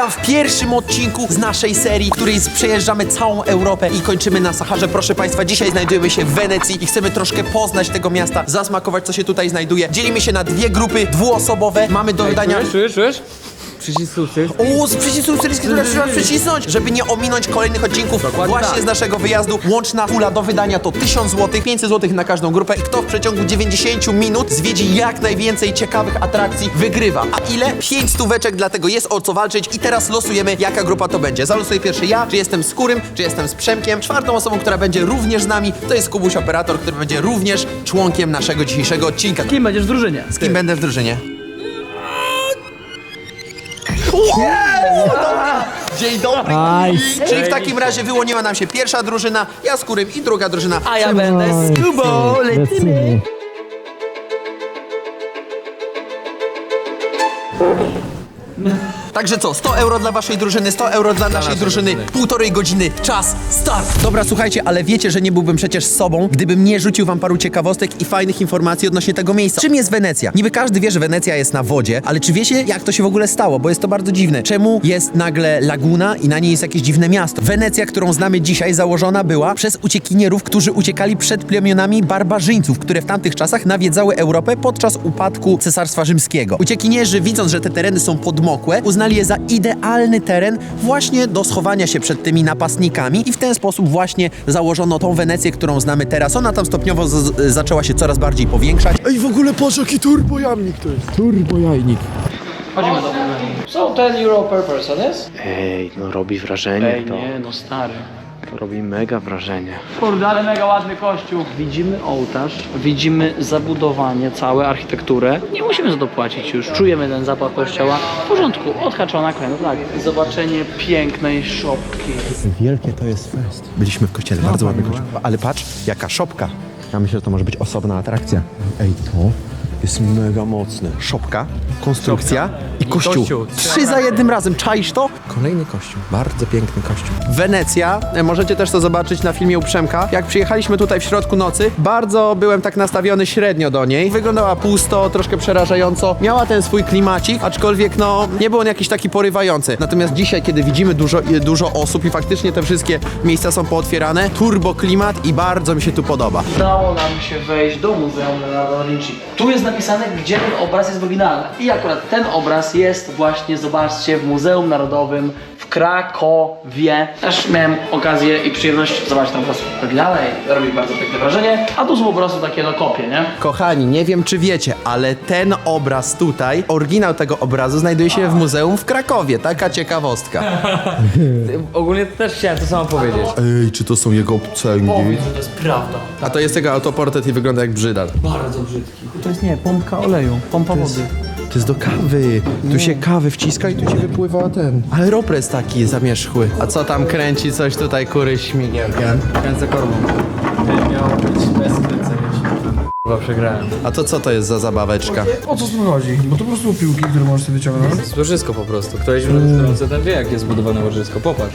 Witam w pierwszym odcinku z naszej serii, w której przejeżdżamy całą Europę i kończymy na Saharze. Proszę Państwa, dzisiaj znajdujemy się w Wenecji i chcemy troszkę poznać tego miasta, zasmakować co się tutaj znajduje. Dzielimy się na dwie grupy dwuosobowe. Mamy do wydania... Czujesz, czujesz, czujesz? Przycisk subskrypcji. O, z przycisku syryjski, który trzeba przycisnąć, żeby nie ominąć kolejnych odcinków właśnie tak. z naszego wyjazdu. Łączna pula do wydania to 1000 zł, 500 zł na każdą grupę i kto w przeciągu 90 minut zwiedzi jak najwięcej ciekawych atrakcji, wygrywa. A ile? 5 stóweczek, dlatego jest o co walczyć i teraz losujemy, jaka grupa to będzie. Zalosuję pierwszy ja, czy jestem z Kurym, czy jestem z Przemkiem. Czwartą osobą, która będzie również z nami, to jest Kubuś Operator, który będzie również członkiem naszego dzisiejszego odcinka. Kim będziesz w drużynie? Z kim będę w drużynie? Dzień dobry! Czyli w takim razie wyłoniła nam się pierwsza drużyna, ja z Kurym i druga drużyna. A ja będę z Kubą, lecimy. Także co, 100 euro dla waszej drużyny, 100 euro dla naszej drużyny, półtorej godziny, czas, start! Dobra, słuchajcie, ale wiecie, że nie byłbym przecież sobą, gdybym nie rzucił wam paru ciekawostek i fajnych informacji odnośnie tego miejsca. Czym jest Wenecja? Niby każdy wie, że Wenecja jest na wodzie, ale czy wiecie, jak to się w ogóle stało? Bo jest to bardzo dziwne. Czemu jest nagle laguna i na niej jest jakieś dziwne miasto? Wenecja, którą znamy dzisiaj, założona była przez uciekinierów, którzy uciekali przed plemionami barbarzyńców, które w tamtych czasach nawiedzały Europę podczas upadku Cesarstwa Rzymskiego. Uciekinierzy, widząc, że te tereny są podmokłe, uznali je za idealny teren właśnie do schowania się przed tymi napastnikami i w ten sposób właśnie założono tą Wenecję, którą znamy teraz. Ona tam stopniowo z- zaczęła się coraz bardziej powiększać. Ej, w ogóle patrz jaki turbojamnik to jest. Turbojajnik. Chodzimy do. So 10 euro per person, jest? Ej, no robi wrażenie Ej, to. nie, no stary. Robi mega wrażenie. Kurde, ale mega ładny kościół. Widzimy ołtarz, widzimy zabudowanie, całe architekturę. Nie musimy za to płacić już. Czujemy ten zapach kościoła. W porządku, odhaczona kolejna tak. Zobaczenie pięknej szopki. Wielkie to jest fest. Byliśmy w kościele, bardzo ładny kościół. Ale patrz, jaka szopka. Ja myślę, że to może być osobna atrakcja. Ej, to jest mega mocne. Szopka, konstrukcja kościół. kościół. Trzy za jednym razem. Czaisz to? Kolejny kościół. Bardzo piękny kościół. Wenecja. E, Możecie też to zobaczyć na filmie u Przemka. Jak przyjechaliśmy tutaj w środku nocy, bardzo byłem tak nastawiony średnio do niej. Wyglądała pusto, troszkę przerażająco. Miała ten swój klimacik, aczkolwiek no nie był on jakiś taki porywający. Natomiast dzisiaj, kiedy widzimy dużo, e, dużo osób i faktycznie te wszystkie miejsca są pootwierane, turbo klimat i bardzo mi się tu podoba. Udało nam się wejść do Muzeum Leonardo da Vinci. Tu jest napisane, gdzie ten obraz jest w oryginale. I akurat ten obraz jest właśnie, zobaczcie, w Muzeum Narodowym w Krakowie. Też miałem okazję i przyjemność zobaczyć obraz w oryginale i robi bardzo piękne wrażenie. A tu są po prostu takie no kopie, nie? Kochani, nie wiem czy wiecie, ale ten obraz tutaj, oryginał tego obrazu znajduje się w muzeum w Krakowie. Taka ciekawostka. Ogólnie też chciałem to samo powiedzieć. Ej, czy to są jego obcęgi? Powiedz, że to jest prawda. A to jest jego autoportret i wygląda jak brzydal. Bardzo brzydki. To jest nie, pompka oleju, pompa wody. To jest do kawy. Tu się kawy wciska i tu ci wypływa ten. Ale ropres taki zamierzchły. A co tam kręci coś tutaj kury śmigiełkiem? Kręcę korbą. Miało być bez kręcenia się. Chyba przegrałem. A to co to jest za zabaweczka? O co tu chodzi? Bo to po prostu piłki, które możesz sobie wyciągnąć. To jest łożysko po prostu. Kto jeździł na dystronce, ten wie jak jest zbudowane łożysko. Popatrz.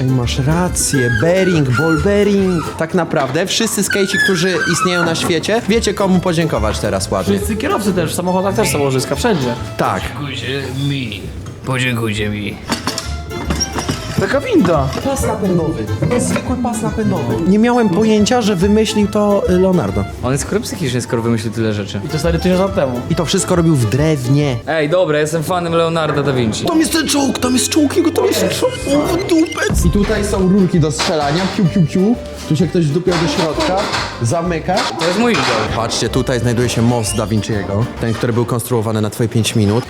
Ej, masz rację, bearing, ball bearing. Tak naprawdę wszyscy skejci, którzy istnieją na świecie, wiecie komu podziękować teraz ładnie. Wszyscy kierowcy też, w samochodach też są łożyska, wszędzie. Tak. Podziękujcie mi. Podziękujcie mi. Taka winda. Pas napędowy. To jest zwykły pas napędowy. Nie miałem pojęcia, że wymyślił to y, Leonardo. On jest chory psychicznie, skoro wymyślił tyle rzeczy. I to stary tysiąc lat temu. I to wszystko robił w drewnie. Ej, dobra, jestem fanem Leonardo da Vinci. Tam jest ten czołg, tam jest czołg, jego tam jest czołg, o, dupec. I tutaj są rurki do strzelania, piu, piu, piu. Tu się ktoś wdupiał do środka, zamyka. To jest mój idol. Patrzcie, tutaj znajduje się most Da Vinci'ego, ten, który był konstruowany na twoje 5 minut.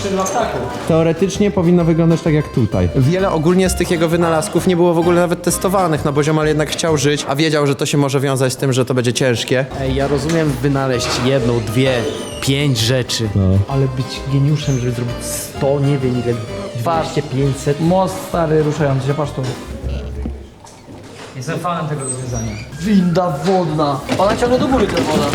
Skrzydła ptaków. Teoretycznie powinno wyglądać tak jak tutaj. Wiele ogólnie z tych jego wynalazków nie było w ogóle nawet testowanych, no bo ziomal jednak chciał żyć, a wiedział, że to się może wiązać z tym, że to będzie ciężkie. Ej, ja rozumiem wynaleźć jedną, dwie, pięć rzeczy, ale być geniuszem, żeby zrobić 100, nie wiem ile, 200, 500. Most stary ruszający się, patrz tu. Jestem fanem tego rozwiązania. Winda wodna. Ona ciągle do góry ta woda.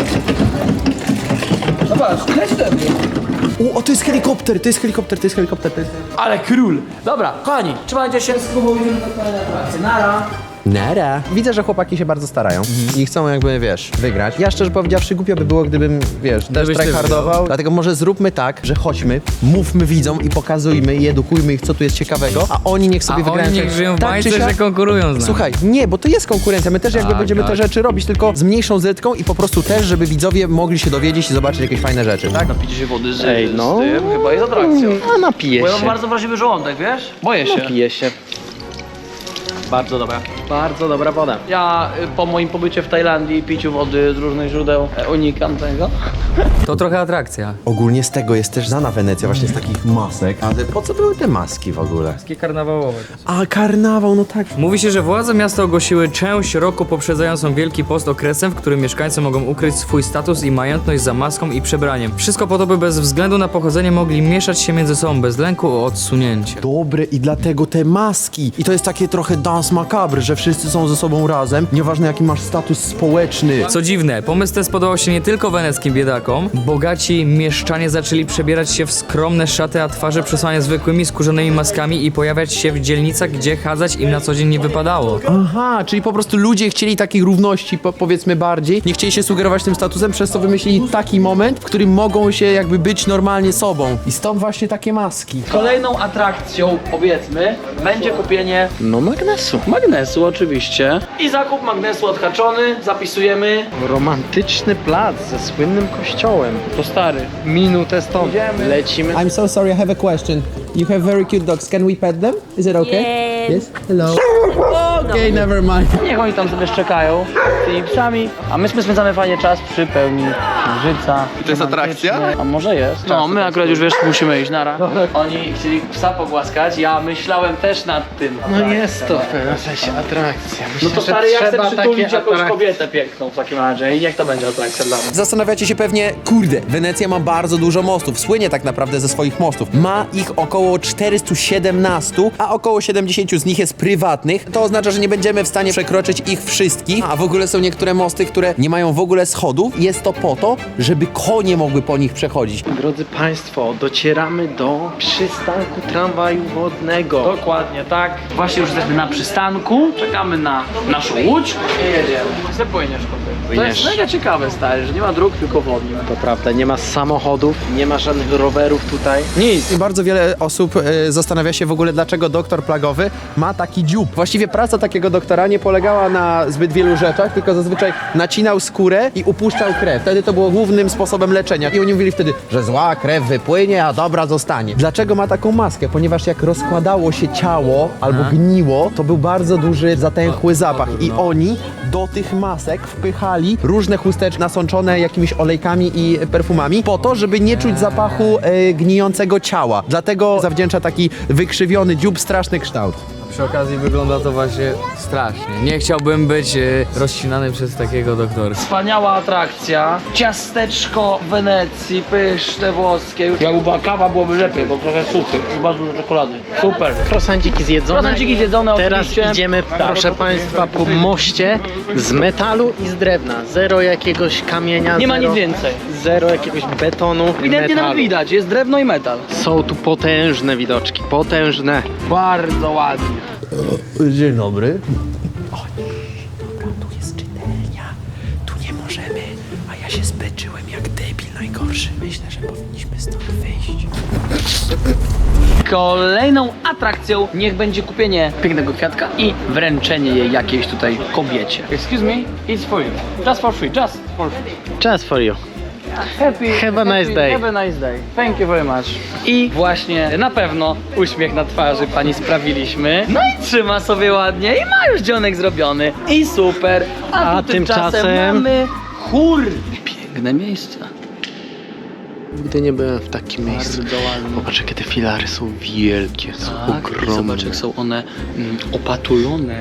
Zobacz, leć mnie. U, o, to jest helikopter, to jest helikopter, to jest helikopter, to jest... Ale król. Dobra, kochani, trzymajcie się, spróbujemy do kolejnej atrakcji. Nara. Nara. Widzę, że chłopaki się bardzo starają i chcą jakby, wiesz, wygrać. Ja szczerze powiedziawszy, głupio by było, gdybym, wiesz, też Gdybyś ty tryhardował. Dlatego może zróbmy tak, że chodźmy, mówmy widzom i pokazujmy i edukujmy ich, co tu jest ciekawego, a oni niech sobie A wygrają. oni niech żyją w Tak bańce, siak. że konkurują z nami. Słuchaj, nie, bo to jest konkurencja. My też jakby Tak, będziemy te tak. rzeczy robić, tylko z mniejszą zytką i po prostu też, żeby widzowie mogli się dowiedzieć i zobaczyć jakieś fajne rzeczy, tak? Napicie się wody z, Ej, no. z tym chyba jest atrakcją. A napiję Bo ja mam się. bardzo wrażliwy żołądek, wiesz? Boję się. Napiję się. Bardzo dobra. Bardzo dobra woda. Ja y, po moim pobycie w Tajlandii i piciu wody z różnych źródeł e, unikam tego. To trochę atrakcja. Ogólnie z tego jest też znana Wenecja, właśnie z takich masek. Ale po co były te maski w ogóle? Takie karnawałowe. A, karnawał, no tak. Mówi się, że władze miasta ogłosiły część roku poprzedzającą Wielki Post okresem, w którym mieszkańcy mogą ukryć swój status i majętność za maską i przebraniem. Wszystko po to, by bez względu na pochodzenie mogli mieszać się między sobą bez lęku o odsunięcie. Dobre i dlatego te maski. I to jest takie trochę dance macabre, że wszyscy są ze sobą razem, nieważne jaki masz status społeczny. Co dziwne, pomysł ten spodobał się nie tylko weneckim biedakom. Bogaci mieszczanie zaczęli przebierać się w skromne szaty, a twarze przesłania zwykłymi skórzanymi maskami i pojawiać się w dzielnicach, gdzie chadzać im na co dzień nie wypadało. Aha, czyli po prostu ludzie chcieli takiej równości, po, powiedzmy bardziej, nie chcieli się sugerować tym statusem, przez co wymyślili taki moment, w którym mogą się jakby być normalnie sobą. I stąd właśnie takie maski. Kolejną atrakcją, powiedzmy, będzie kupienie No magnesu. magnesu oczywiście. I zakup magnesu odhaczony, zapisujemy. Romantyczny plac ze słynnym kościołem. To stary. Minutę stąd. Lecimy. I'm so sorry, I have a question. You have very cute dogs. Can we pet them? Is it okay? Yes. Yes? Hello. Okay, never mind. Niech oni tam sobie szczekają z tymi psami, a my spędzamy fajnie czas przy pełni księżyca. I to jest atrakcja? A może jest? No, my akurat już wiesz, musimy iść, nara. Oni chcieli psa pogłaskać, ja myślałem też nad tym. No jest to w pewnym sensie atrakcja. No to stary, ja chcę przytulić jakąś kobietę piękną w takim razie i niech to będzie atrakcja dla mnie. Zastanawiacie się pewnie, kurde, Wenecja ma bardzo dużo mostów, słynie tak naprawdę ze swoich mostów. Ma ich około 417, a około 70 z nich jest prywatnych. To oznacza, że nie będziemy w stanie przekroczyć ich wszystkich, a w ogóle są niektóre mosty, które nie mają w ogóle schodów. Jest to po to, żeby konie mogły po nich przechodzić. Drodzy Państwo, docieramy do przystanku tramwaju wodnego. Dokładnie tak. Właśnie już jesteśmy na przystanku, czekamy na naszą łódź i jedziemy. Chcę płyniesz, koty. To jest mega ciekawe, stary, że nie ma dróg, tylko wodni. To prawda, nie ma samochodów, nie ma żadnych rowerów tutaj. Nic. I bardzo wiele osób e, zastanawia się w ogóle, dlaczego doktor plagowy ma taki dziób. Właściwie praca takiego doktora nie polegała na zbyt wielu rzeczach, tylko zazwyczaj nacinał skórę i upuszczał krew. Wtedy to było głównym sposobem leczenia. I oni mówili wtedy, że zła krew wypłynie, a dobra zostanie. Dlaczego ma taką maskę? Ponieważ jak rozkładało się ciało albo gniło, to był bardzo duży, zatęchły zapach. I oni do tych masek wpychali różne chusteczki nasączone jakimiś olejkami i perfumami po to, żeby nie czuć zapachu e, gnijącego ciała. Dlatego zawdzięcza taki wykrzywiony dziób, straszny kształt. Przy okazji wygląda to właśnie strasznie. Nie chciałbym być e, rozcinany przez takiego doktora. Wspaniała atrakcja. Ciasteczko w Wenecji, pyszne włoskie. Jakby była kawa, byłoby lepiej, bo trochę suchy i bardzo dużo czekolady. Super. Croissanciki zjedzone. Croissanciki zjedzone Teraz oczywiście. idziemy, proszę Państwa, po moście z metalu i z drewna. Zero jakiegoś kamienia, Nie ma zero, nic więcej. zero jakiegoś betonu i Ewidentnie metalu. widać, jest drewno i metal. Są tu potężne widoczki, potężne. Bardzo ładnie. Dzień dobry. O, dobra, tu jest czytelnia. Tu nie możemy, a ja się spęczyłem jak debil najgorszy. Myślę, że powinniśmy stąd wyjść. Kolejną atrakcją niech będzie kupienie pięknego kwiatka i wręczenie jej jakiejś tutaj kobiecie. Excuse me, it's for you. Just for free, just for free. Just for you. Happy, Have a nice happy- day. Have a nice day. Thank you very much. I właśnie na pewno uśmiech na twarzy pani sprawiliśmy. No i trzyma sobie ładnie i ma już dzionek zrobiony. I super. A, A tu tymczasem, tymczasem- mamy chór. Piękne miejsce. Nigdy nie byłem w takim miejscu. Bardzo. Popatrz, jakie te filary są wielkie, są Tak, i ogromne. zobacz jak są one mm, opatulone.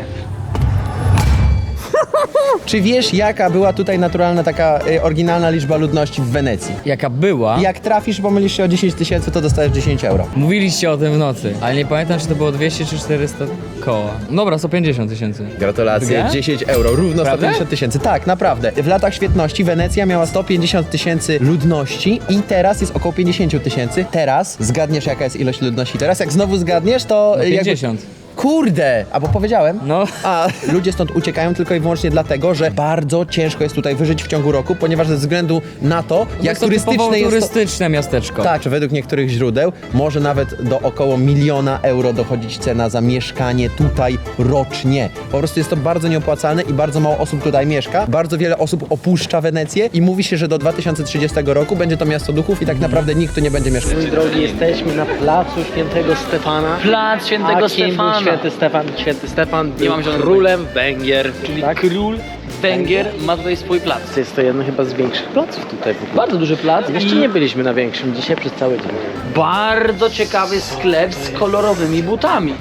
Czy wiesz, jaka była tutaj naturalna taka y, oryginalna liczba ludności w Wenecji? Jaka była? Jak trafisz, pomylisz się o 10 tysięcy, to dostajesz 10 euro. Mówiliście o tym w nocy, ale nie pamiętam, czy to było 200 czy 400 koła. Dobra, 150 tysięcy. Gratulacje, Dwie? 10 euro, równo Prawda? 150 tysięcy. Tak, naprawdę. W latach świetności Wenecja miała 150 tysięcy ludności i teraz jest około 50 tysięcy. Teraz zgadniesz, jaka jest ilość ludności teraz? Jak znowu zgadniesz, to... Y, jakby- 50. Kurde! Albo powiedziałem? No. A ludzie stąd uciekają tylko i wyłącznie dlatego, że bardzo ciężko jest tutaj wyżyć w ciągu roku, ponieważ ze względu na to, jak to turystyczne jest to... turystyczne miasteczko. Tak, że według niektórych źródeł może nawet do około miliona euro dochodzić cena za mieszkanie tutaj rocznie. Po prostu jest to bardzo nieopłacalne i bardzo mało osób tutaj mieszka. Bardzo wiele osób opuszcza Wenecję i mówi się, że do 2030 roku będzie to miasto duchów i tak naprawdę nikt tu nie będzie mieszkał. Mój drogi, jesteśmy na placu świętego Stefana. Plac świętego A Stefana. Święty Stefan? Święty Stefan był mam zielonego królem Węgier. Czyli tak? król Węgier ma tutaj swój plac. Jest to jeden chyba z większych placów tutaj w ogóle. Bardzo duży plac Jeszcze i nie byliśmy na większym, dzisiaj przez cały dzień. bardzo ciekawy sklep z kolorowymi butami.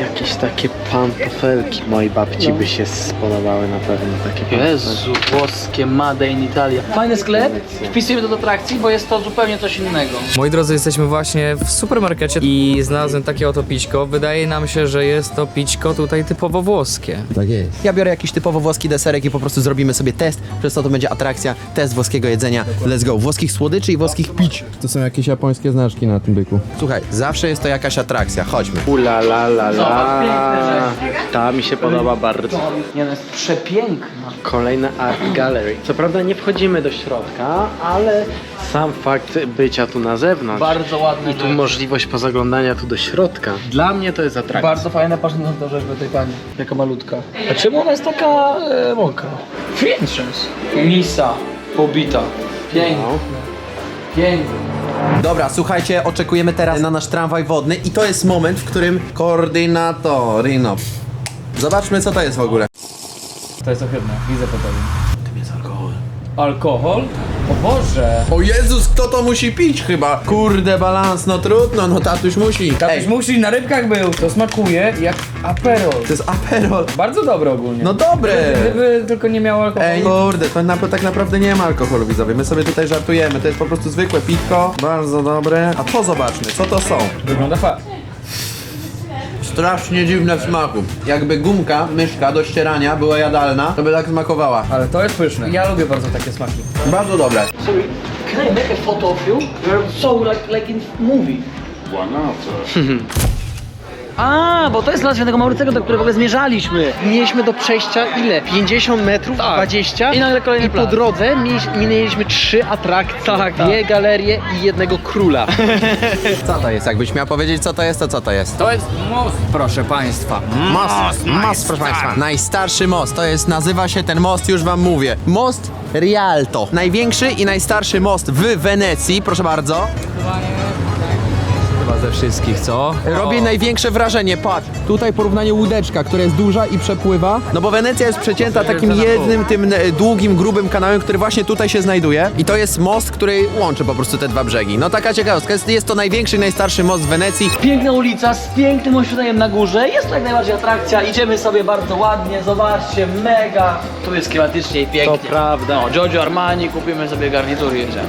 Jakieś takie pantofelki mojej babci by się spodobały na pewno. Takie pantofelki. Jezu, włoskie Made in Italia. Fajny sklep, wpisujemy to do atrakcji, bo jest to zupełnie coś innego. Moi drodzy, jesteśmy właśnie w supermarkecie i znalazłem takie oto pićko. Wydaje nam się, że jest to pićko tutaj typowo włoskie. Tak jest. Ja biorę jakiś typowo włoski deserek i po prostu zrobimy sobie test, przez co to będzie atrakcja, test włoskiego jedzenia. Let's go. Włoskich słodyczy i włoskich pić. To są jakieś japońskie znaczki na tym byku. Słuchaj, zawsze jest to jakaś atrakcja. Chodźmy. Ula la la Zobacz, piękne la. rzeczy. Ta mi się podoba bardzo. Nie, no jest przepiękna. Kolejna art gallery. Co prawda nie wchodzimy do środka, ale sam fakt bycia tu na zewnątrz Bardzo ładne i tu rzeczy. możliwość pozaglądania tu do środka. Dla mnie to jest atrakcja. Bardzo fajna, patrz na tą rzeźbę tej pani, jaka malutka. A czemu ona jest taka e, mokra? Fientrząs. Misa pobita. Piękne. No. Piękne. Dobra, słuchajcie, oczekujemy teraz na nasz tramwaj wodny i to jest moment, w którym koordynatorino. Zobaczmy, co to jest w ogóle. To jest ohydne, widzę po tobie. Tym jest alkohol. Alkohol? O Boże! O Jezus, kto to musi pić chyba? Kurde, balans, no trudno, no tatuś musi. Tatuś musi, na rybkach był. To smakuje jak aperol. to jest aperol. Bardzo dobre ogólnie. No dobre. Gdyby tylko nie miało alkoholu. Ej, kurde, to na, tak naprawdę nie ma alkoholu, widzowie. My sobie tutaj żartujemy. To jest po prostu zwykłe pitko. Bardzo dobre. A to zobaczmy, co to są. Wygląda fa... Strasznie dziwne w smaku. Jakby gumka, myszka do ścierania była jadalna, to by tak smakowała. Ale to jest pyszne. Ja lubię bardzo takie smaki. Bardzo dobre. Sorry, can I make a photo of you? You're so like, like in movie. A, bo to jest las Świętego Maurycego, do którego w ogóle zmierzaliśmy. Mieliśmy do przejścia ile? 50 metrów? Tak. 20? I nagle kolejny I po plac. drodze mieliśmy, minęliśmy trzy atrakcje. Tak, tak. Dwie galerie i jednego króla. Co to jest? Jakbyś miał powiedzieć, co to jest, to co to jest? To jest most, proszę państwa. Most, most, proszę Państwa. Najstarszy most, to jest, nazywa się ten most, już Wam mówię. Most Rialto. Największy i najstarszy most w Wenecji, proszę bardzo. Ze wszystkich, co? Robi największe wrażenie, patrz. Tutaj porównanie łódeczka, która jest duża i przepływa. No bo Wenecja jest przecięta takim jednym, tym e, długim, grubym kanałem, który właśnie tutaj się znajduje. I to jest most, który łączy po prostu te dwa brzegi. No taka ciekawostka, jest, jest to największy i najstarszy most w Wenecji. Piękna ulica z pięknym oświetleniem na górze. Jest to jak najbardziej atrakcja. Idziemy sobie bardzo ładnie. Zobaczcie, mega. Tu jest klimatycznie i pięknie. To prawda. No, Giorgio Armani, kupimy sobie garnitury i jedziemy.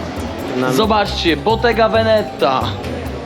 Zobaczcie, Bottega Veneta.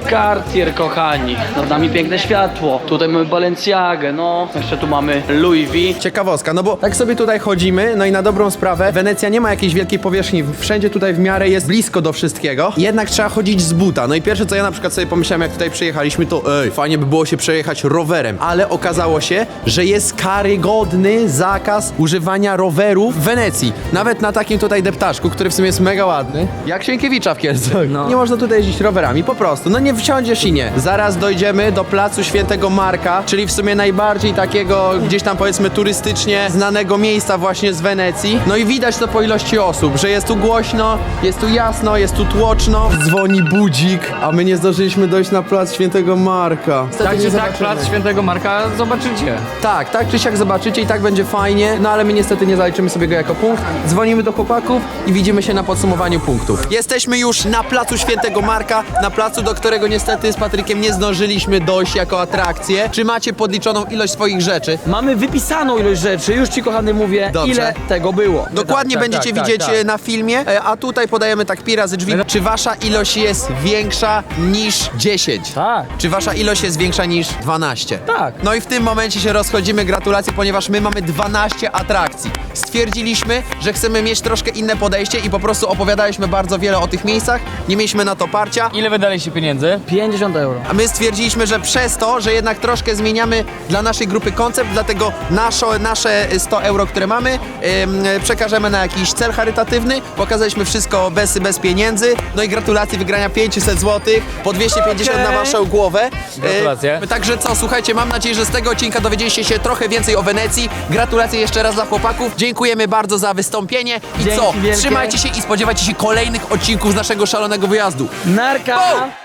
Cartier, kochani. Nad nami piękne światło. Tutaj mamy Balenciagę, no. Jeszcze tu mamy Louis V. Ciekawostka, no bo tak sobie tutaj chodzimy, no i na dobrą sprawę, Wenecja nie ma jakiejś wielkiej powierzchni, wszędzie tutaj w miarę jest blisko do wszystkiego, jednak trzeba chodzić z buta. No i pierwsze co ja na przykład sobie pomyślałem, jak tutaj przyjechaliśmy, to ej, fajnie by było się przejechać rowerem, ale okazało się, że jest karygodny zakaz używania rowerów w Wenecji. Nawet na takim tutaj deptaszku, który w sumie jest mega ładny, jak Sienkiewicza w Kielcach. No. Nie można tutaj jeździć rowerami, po prostu. No nie wsiądziesz i nie. Zaraz dojdziemy do placu Świętego Marka, czyli w sumie najbardziej takiego gdzieś tam powiedzmy turystycznie znanego miejsca właśnie z Wenecji. No i widać to po ilości osób, że jest tu głośno, jest tu jasno, jest tu tłoczno. Dzwoni budzik, a my nie zdążyliśmy dojść na plac Świętego Marka. Tak czy tak, plac Świętego Marka zobaczycie. Tak, tak czy siak zobaczycie i tak będzie fajnie, no ale my niestety nie zaliczymy sobie go jako punkt. Dzwonimy do chłopaków i widzimy się na podsumowaniu punktów. Jesteśmy już na placu Świętego Marka, na placu, do którego niestety z Patrykiem nie zdążyliśmy dojść jako atrakcję. Czy macie podliczoną ilość swoich rzeczy? Mamy wypisaną ilość rzeczy. Już ci kochany mówię, Dobrze. ile tego było. Dokładnie tak, będziecie tak, widzieć tak, tak. e, na filmie, e, a tutaj podajemy tak pi razy drzwi. Czy wasza ilość jest większa niż 10? Tak. Czy wasza ilość jest większa niż 12? Tak. No i w tym momencie się rozchodzimy. Gratulacje, ponieważ my mamy 12 atrakcji. Stwierdziliśmy, że chcemy mieć troszkę inne podejście i po prostu opowiadaliśmy bardzo wiele o tych miejscach. Nie mieliśmy na to parcia. Ile wydaliście pieniędzy? Pieniędzy? 50 euro. A my stwierdziliśmy, że przez to, że jednak troszkę zmieniamy dla naszej grupy koncept, dlatego nasze, nasze 100 euro, które mamy, ym, przekażemy na jakiś cel charytatywny. Pokazaliśmy wszystko bez, bez pieniędzy. No i gratulacje wygrania 500 zł, po 250 na waszą głowę. Gratulacje. Y, Także co, słuchajcie, mam nadzieję, że z tego odcinka dowiedzieliście się trochę więcej o Wenecji. Gratulacje jeszcze raz dla chłopaków. Dziękujemy bardzo za wystąpienie. I Dzięki co? wielkie. Trzymajcie się i spodziewajcie się kolejnych odcinków z naszego szalonego wyjazdu. Narka!